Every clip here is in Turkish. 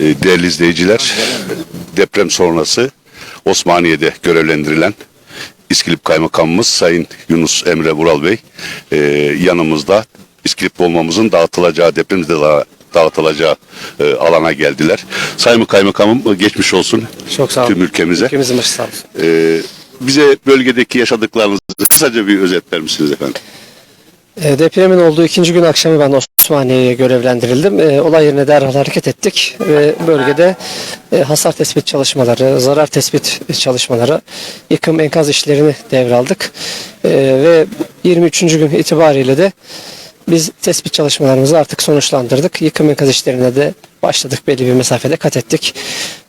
Ee, Değerli izleyiciler, deprem sonrası Osmaniye'de görevlendirilen İskilip Kaymakamımız Sayın Yunus Emre Vural Bey e, yanımızda İskilip olmamızın dağıtılacağı, depremde da dağıtılacağı e, alana geldiler. Sayın Kaymakamım e, geçmiş olsun Çok sağ olun. tüm ülkemize. Ülkemizin başı sağ olsun. E, bize bölgedeki yaşadıklarınızı kısaca bir özetler misiniz efendim? E, depremin olduğu ikinci gün akşamı ben Osmaniye'ye görevlendirildim. E, olay yerine derhal hareket ettik ve bölgede e, hasar tespit çalışmaları, zarar tespit çalışmaları, yıkım enkaz işlerini devraldık. Ve 23. gün itibariyle de biz tespit çalışmalarımızı artık sonuçlandırdık. Yıkım enkaz işlerine de başladık belli bir mesafede kat ettik.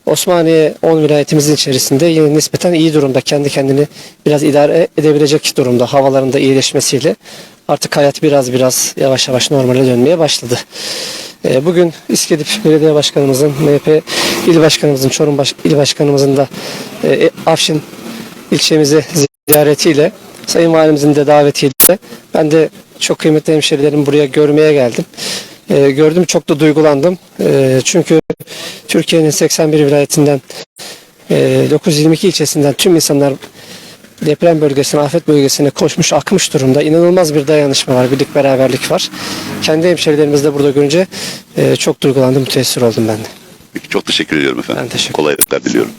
Osmaniye 10 vilayetimizin içerisinde yine nispeten iyi durumda. Kendi kendini biraz idare edebilecek durumda. Havaların da iyileşmesiyle artık hayat biraz biraz yavaş yavaş normale dönmeye başladı. Ee, Bugün İskedip Belediye Başkanımızın, MHP İl Başkanımızın, Çorum Baş, İl Başkanımızın da e, Afşin ilçemize ziyaretiyle, Sayın Valimizin de davetiyle ben de çok kıymetli hemşerilerimi buraya görmeye geldim. Ee, gördüm çok da duygulandım. Ee, çünkü Türkiye'nin 81 vilayetinden e, 922 ilçesinden tüm insanlar deprem bölgesine, afet bölgesine koşmuş, akmış durumda. İnanılmaz bir dayanışma var, birlik beraberlik var. Kendi hemşerilerimizi de burada görünce e, çok duygulandım, müteessir oldum ben de. Peki, çok teşekkür ediyorum efendim. Ben teşekkür Kolaylıklar diliyorum.